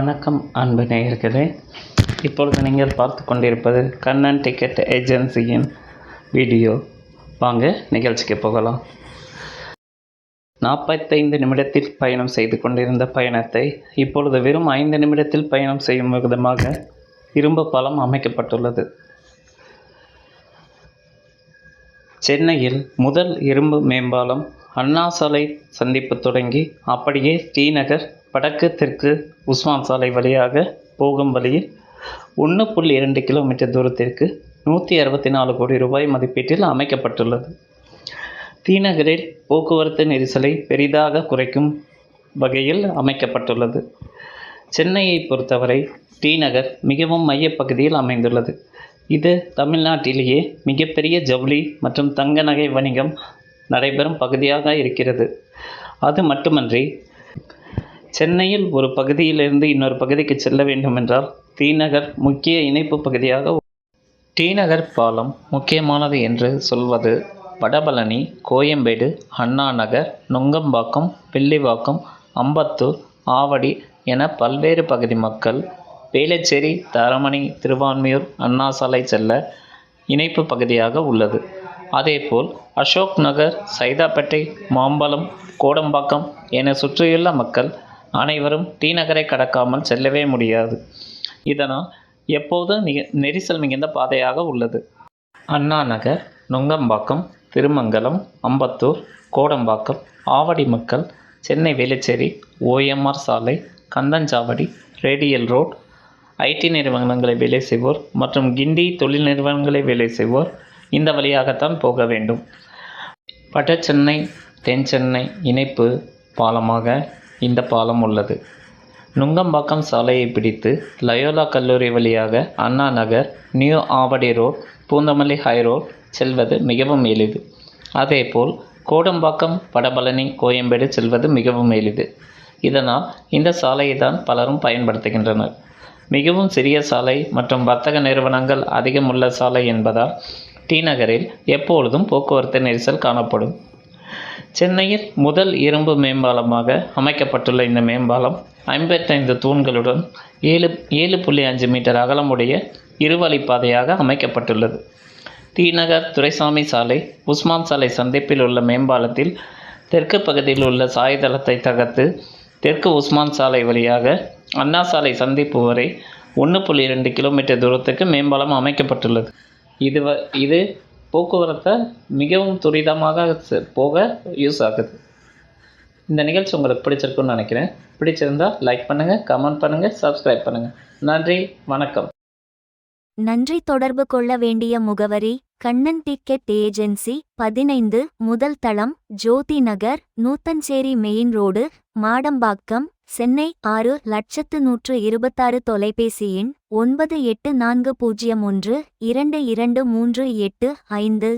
வணக்கம் அன்பு நேயர்களே. இப்பொழுது நீங்கள் பார்த்து கொண்டிருப்பது கண்ணன் டிக்கெட் ஏஜென்சியின் வீடியோ. வாங்க நிகழ்ச்சிக்கு போகலாம். நாற்பத்தைந்து நிமிடத்தில் பயணம் செய்து கொண்டிருந்த பயணத்தை இப்பொழுது வெறும் ஐந்து நிமிடத்தில் பயணம் செய்யும் விதமாக இரும்பு பாலம் அமைக்கப்பட்டுள்ளது. சென்னையில் முதல் இரும்பு மேம்பாலம் அண்ணா சாலை சந்திப்பு தொடங்கி அப்படியே டி நகர் வடக்கு தெற்கு உஸ்மான் சாலை வழியாக போகும் வழியில் ஒன்று புள்ளி இரண்டு கிலோமீட்டர் தூரத்திற்கு நூற்றி அறுபத்தி நாலு கோடி ரூபாய் மதிப்பீட்டில் அமைக்கப்பட்டுள்ளது. தீநகரில் போக்குவரத்து நெரிசலை பெரிதாக குறைக்கும் வகையில் அமைக்கப்பட்டுள்ளது. சென்னையை பொறுத்தவரை டி நகர் மிகவும் மையப்பகுதியில் அமைந்துள்ளது. இது தமிழ்நாட்டிலேயே மிகப்பெரிய ஜவுளி மற்றும் தங்க நகை வணிகம் நடைபெறும் பகுதியாக இருக்கிறது. அது மட்டுமன்றி சென்னையில் ஒரு பகுதியிலிருந்து இன்னொரு பகுதிக்கு செல்ல வேண்டுமென்றால் தீநகர் முக்கிய இணைப்பு பகுதியாக உ- பாலம் முக்கியமானது என்று சொல்வது வடபழனி கோயம்பேடு அண்ணா நகர் நுங்கம்பாக்கம் பில்லிவாக்கம் அம்பத்தூர் ஆவடி என பல்வேறு பகுதி மக்கள் வேளச்சேரி தரமணி திருவான்மியூர் அண்ணா சாலை செல்ல இணைப்பு பகுதியாக உள்ளது. அதேபோல் அசோக் நகர் சைதாப்பேட்டை மாம்பலம் கோடம்பாக்கம் என சுற்றியுள்ள மக்கள் அனைவரும் டி நகரை கடக்காமல் செல்லவே முடியாது. இதனால் எப்போதும் நெரிசல் மிகுந்த பாதையாக உள்ளது. அண்ணா நகர் நுங்கம்பாக்கம் திருமங்கலம் அம்பத்தூர் கோடம்பாக்கம் ஆவடி மக்கள் சென்னை வேலுச்சேரி ஓஎம்ஆர் சாலை கந்தஞ்சாவடி ரேடியல் ரோட் ஐடி நிறுவனங்களை வேலை செய்வோர் மற்றும் கிண்டி தொழில் நிறுவனங்களை வேலை செய்வோர் இந்த வழியாகத்தான் போக வேண்டும். வட சென்னை தென் சென்னை இணைப்பு பாலமாக இந்த பாலம் உள்ளது. நுங்கம்பாக்கம் சாலையை பிடித்து லயோலா கல்லூரி வழியாக Anna Nagar new Avadi road Poonamallee high road செல்வது மிகவும் எளிது. அதேபோல் கோடம்பாக்கம் படபழனி கோயம்பேடு செல்வது மிகவும் எளிது. இதனால் இந்த சாலையை தான் பலரும் பயன்படுத்துகின்றனர். மிகவும் சிறிய சாலை மற்றும் வர்த்தக நிறுவனங்கள் அதிகமுள்ள சாலை என்பதால் டி நகரில் எப்பொழுதும் போக்குவரத்து நெரிசல் காணப்படும். சென்னையில் முதல் இரும்பு மேம்பாலமாக அமைக்கப்பட்டுள்ள இந்த மேம்பாலம் ஐம்பத்தைந்து தூண்களுடன் ஏழு ஏழு புள்ளி அஞ்சு மீட்டர் அகலமுடைய இருவழிப்பாதையாக அமைக்கப்பட்டுள்ளது. டிநகர் துரைசாமி சாலை உஸ்மான் சாலை சந்திப்பில் உள்ள மேம்பாலத்தில் தெற்கு பகுதியில் உள்ள சாய்தளத்தை தகர்த்து தெற்கு உஸ்மான் சாலை வழியாக அண்ணா சாலை சந்திப்பு வரை ஒன்று புள்ளி இரண்டு கிலோமீட்டர் தூரத்துக்கு மேம்பாலம் அமைக்கப்பட்டுள்ளது. இது வ இது போக்குவரத்தை மிகவும் துரிதமாக போக யூஸ் ஆகுது. இந்த நிகழ்ச்சி உங்களுக்கு பிடிச்சிருக்குன்னு நினைக்கிறேன். பிடிச்சிருந்தா லைக் பண்ணுங்கள் கமெண்ட் பண்ணுங்கள் சப்ஸ்கிரைப் பண்ணுங்கள் நன்றி வணக்கம். நன்றி தொடர்பு கொள்ள வேண்டிய முகவரி கண்ணன் டிக்கெட் ஏஜென்சி பதினைந்து முதல் தளம் ஜோதி நகர் நூத்தஞ்சேரி மெயின் ரோடு மாடம்பாக்கம் சென்னை ஆறு லட்சத்து நூற்று இருபத்தாறு தொலைபேசி எண் ஒன்பது எட்டு நான்கு பூஜ்ஜியம் ஒன்று இரண்டு இரண்டு மூன்று எட்டு ஐந்து.